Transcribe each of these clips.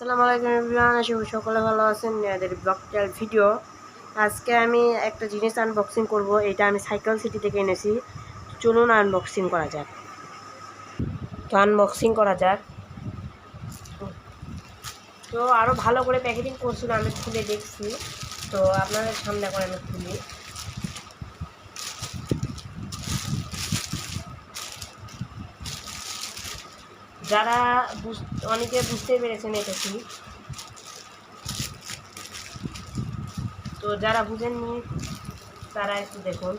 আসসালামু আলাইকুম এভরিওয়ান, আশা করি সকলে ভালো আছেন। এদের ব্লগটার ভিডিও। আজকে আমি একটা জিনিস আনবক্সিং করব, এটা আমি সাইকেল সিটি থেকে এনেছি। চলুন আনবক্সিং করা যাক। তো আনবক্সিং করা যাক। তো আরও ভালো করে প্যাকেটিং করছিল আমি খুলে দেখছি। তো আপনাদের সামনে করে আমি খুলি। যারা অনেকে বুঝতে পেরেছেন এটা কি। তো যারা বুঝেননি তারা একটু দেখুন।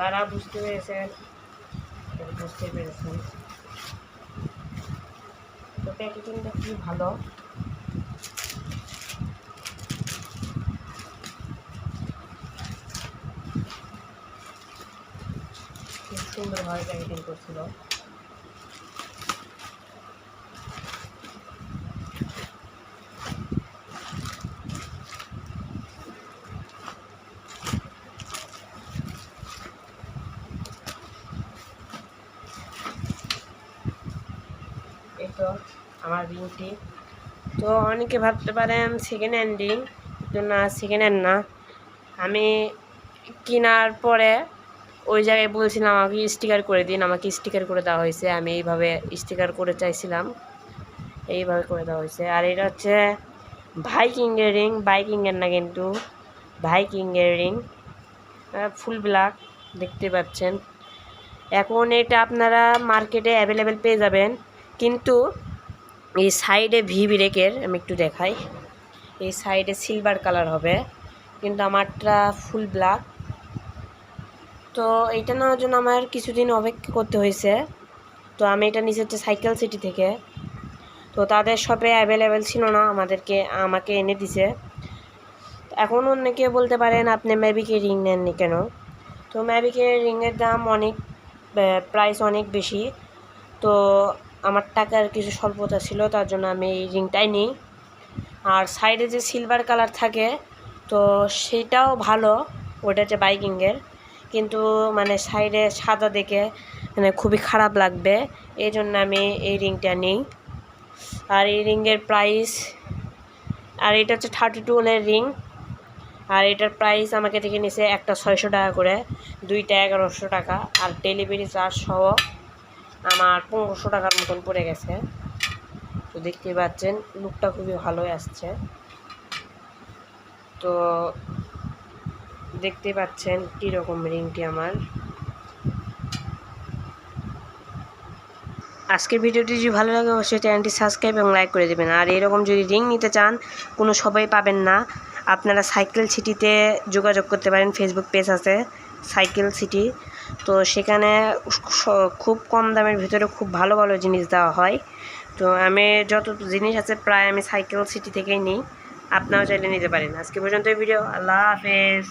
যারা বুঝতে পেরেছেন বুঝতে পেরেছেন তো প্যাকেজিংটা খুবই ভালো খুব সুন্দরভাবে প্যাকেটিং করছিল তো আমার রিংটি তো অনেকে ভাবতে পারেন সেকেন্ড হ্যান্ড রিং তো না সেকেন্ড হ্যান্ড না। আমি কেনার পরে ওই জায়গায় বলছিলাম, আমাকে স্টিকার করে দিন, আমাকে স্টিকার করে দেওয়া হয়েছে। আমি এইভাবে স্টিকার করে চাইছিলাম, এইভাবে করে দেওয়া হয়েছে। আর এটা হচ্ছে ভাইকিংয়ের রিং বাইকিংয়ের না কিন্তু ভাইকিংয়ের রিং ফুল ব্ল্যাক দেখতে পাচ্ছেন। এখন এটা আপনারা মার্কেটে অ্যাভেলেবেল পেয়ে যাবেন। কিন্তু এই সাইডে ভি ব্রেকের আমি একটু দেখাই। এই সাইডে সিলভার কালার হবে, কিন্তু আমারটা ফুল ব্ল্যাক। তো এইটা নেওয়ার জন্য আমার কিছুদিন অপেক্ষা করতে হয়েছে। তো আমি এটা নিচে হচ্ছে সাইকেল সিটি থেকে। তো তাদের শপে অ্যাভেলেবেল ছিল না, আমাদেরকে, আমাকে এনে দিছে। এখন অনেকে বলতে পারেন, আপনি ম্যাবিকে রিং নেননি কেন? তো ম্যাবিকের রিংয়ের দাম অনেক প্রাইস অনেক বেশি। তো আমার টাকার কিছু স্বল্পতা ছিল, তার জন্য আমি এই রিংটাই নিই। আর সাইডে যে সিলভার কালার থাকে, তো সেটাও ভালো ওটা হচ্ছে বাইকিংয়ের। কিন্তু মানে সাইডে সাদা দেখে মানে খুবই খারাপ লাগবে এই জন্য আমি এই রিংটা নিই। আর এই রিংয়ের প্রাইস আর এটা হচ্ছে থার্টি টু এর রিং। আর এটার প্রাইস আমাকে থেকে নিছে একটা ছয়শো টাকা করে, দুইটা এগারোশো টাকা। আর ডেলিভারি চার্জ সহ আমার পনেরোশো টাকার মতন পড়ে গেছে। তো দেখতেই পাচ্ছেন লুকটা খুবই ভালোই আসছে। তো দেখতে পাচ্ছেন কীরকম রিংটি আমার। আজকের ভিডিওটি যদি ভালো লাগে, অবশ্যই চ্যানেলটি সাবস্ক্রাইব এবং লাইক করে দেবেন। আর এরকম যদি রিং নিতে চান, কোনো সবাই পাবেন না। আপনারা সাইকেল সিটিতে যোগাযোগ করতে পারেন ফেসবুক পেজ আছে। Cycle city. তো সেখানে খুব কম দামের ভিতরে খুব ভালো ভালো জিনিস দেওয়া হয়। তো আমি যত জিনিস আছে প্রায় আমি সাইকেল সিটি থেকেই নিই। আপনারাও চাইলে নিতে পারেন। আজকে পর্যন্ত ভিডিও আল্লাহ হাফেজ।